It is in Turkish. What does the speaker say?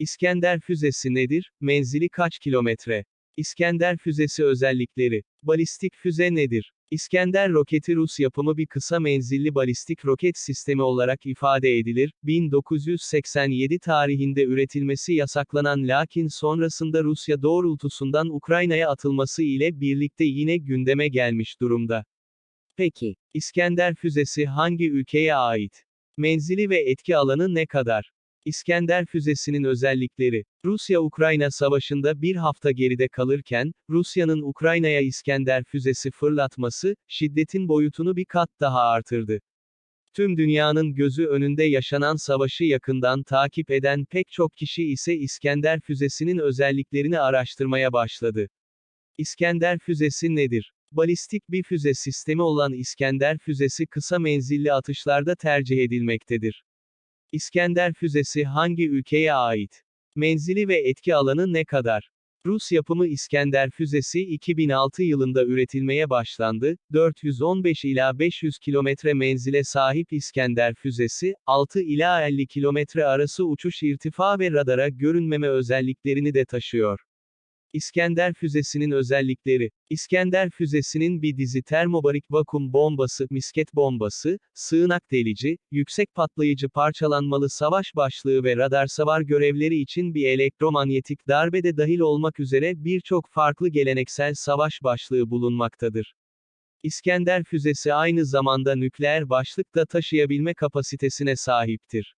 İskender füzesi nedir? Menzili kaç kilometre? İskender füzesi özellikleri. Balistik füze nedir? İskender roketi Rus yapımı bir kısa menzilli balistik roket sistemi olarak ifade edilir. 1987 tarihinde üretilmesi yasaklanan lakin sonrasında Rusya doğrultusundan Ukrayna'ya atılması ile birlikte yine gündeme gelmiş durumda. Peki, İskender füzesi hangi ülkeye ait? Menzili ve etki alanı ne kadar? İskender füzesinin özellikleri. Rusya-Ukrayna savaşında bir hafta geride kalırken, Rusya'nın Ukrayna'ya İskender füzesi fırlatması, şiddetin boyutunu bir kat daha artırdı. Tüm dünyanın gözü önünde yaşanan savaşı yakından takip eden pek çok kişi ise İskender füzesinin özelliklerini araştırmaya başladı. İskender füzesi nedir? Balistik bir füze sistemi olan İskender füzesi kısa menzilli atışlarda tercih edilmektedir. İskender füzesi hangi ülkeye ait? Menzili ve etki alanı ne kadar? Rus yapımı İskender füzesi 2006 yılında üretilmeye başlandı. 415 ila 500 kilometre menzile sahip İskender füzesi, 6 ila 50 kilometre arası uçuş irtifa ve radara görünmeme özelliklerini de taşıyor. İskender füzesinin özellikleri. İskender füzesinin bir dizi termobarik vakum bombası, misket bombası, sığınak delici, yüksek patlayıcı parçalanmalı savaş başlığı ve radar savar görevleri için bir elektromanyetik darbe de dahil olmak üzere birçok farklı geleneksel savaş başlığı bulunmaktadır. İskender füzesi aynı zamanda nükleer başlık da taşıyabilme kapasitesine sahiptir.